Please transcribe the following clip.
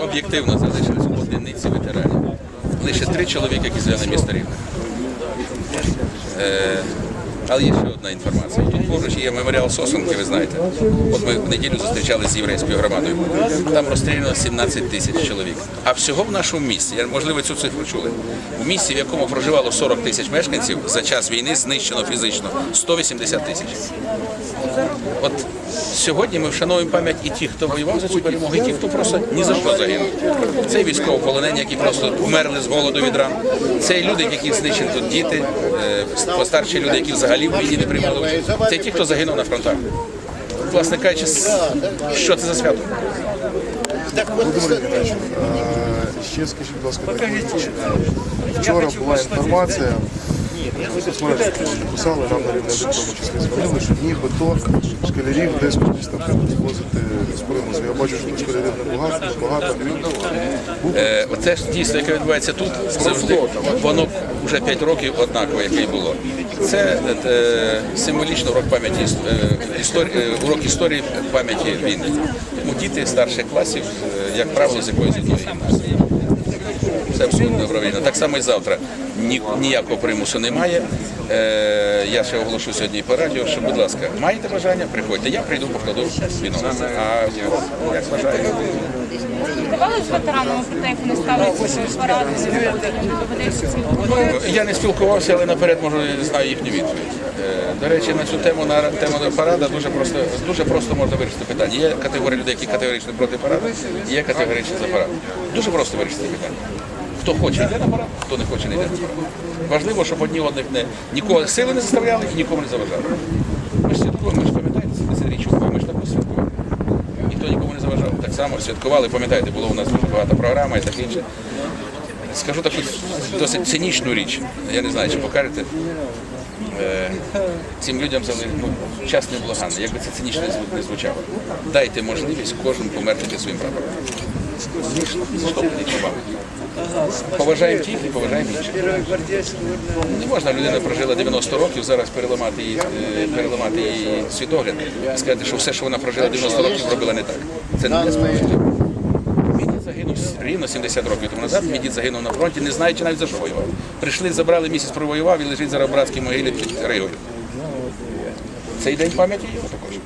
Об'єктивно залишились одиниці ветеранів. Лише три чоловіки, які звели місто Рівне. Але є ще одна інформація. Тут поруч є меморіал Сосунки, ви знаєте. От ми в неділю зустрічалися з єврейською громадою. Там розстріляно 17 тисяч чоловік. А всього в нашому місті, можливо, цю цифру чули. В місті, в якому проживало 40 тисяч мешканців, за час війни знищено фізично 180 тисяч. От сьогодні ми вшановуємо пам'ять і тих, хто воював за цю перемогу, і тих, хто просто ні за що загинув. Це військовополонені, які просто вмерли з голоду від ран. Це люди, які знищені тут діти, е, постарші люди, які взагалі в війні не приймали участь. Це ті, хто загинув на фронтах. Власне кажучи, що це за свято? Володимир е, ще скажіть, будь ласка. Вчора була інформація, писали нам в тому числі дзвонили, що нібито школярів десь кудись там будуть звозити з примусу. Я бачу, що школярів небагато, багато. Е, Оце ж дійство, яке відбувається тут, завжди воно вже 5 років однаково, яке й було. Це е, символічно урок пам'яті е, історії, е, урок історії пам'яті війни. Тому діти старших класів, е, як правило, з якоїсь одної. Це абсолютно добровільно. Так само і завтра. Ні, ніякого примусу немає. Е, я ще оголошу сьогодні по радіо, що, будь ласка, маєте бажання, приходьте. Я прийду, покладу віно. А як бажаєте? Спілкувалися з ветеранами про те, як вони ставляться доведеться. Я не спілкувався, але наперед можу знаю їхню відповідь. Е, До речі, на цю тему на тему парада дуже просто дуже просто можна вирішити питання. Є категорія людей, які категорично проти параду, є категорично за парад. Дуже просто вирішити питання. Хто хоче йде на парад, хто не хоче не йде на парад. Важливо, щоб одні одних не нікого сили не заставляли і нікому не заважали. Ми ж святкуємо, ми ж пам'ятаєте, це річку, ми ж також святкуємо. Ніхто нікому не заважав. Так само святкували, пам'ятаєте, було у нас дуже багато програм і таке інше. Скажу таку досить цинічну річ. Я не знаю, чи покажете. Е, Цим людям зали ну, час неблаганний, якби це цинічно не звучало. Дайте можливість кожному померти своїм прапором. Ну. Поважаємо тих і поважаємо інших. Не можна людина прожила 90 років, зараз переламати її, е, переламати її світогляд і сказати, що все, що вона прожила 90 років, робила не так. Це не справедливо. Мій загинув рівно 70 років тому назад. Мій дід загинув на фронті, не знаючи навіть за що воював. Прийшли, забрали місяць, провоював і лежить зараз в братській могилі під Ригою. Цей день пам'яті його також.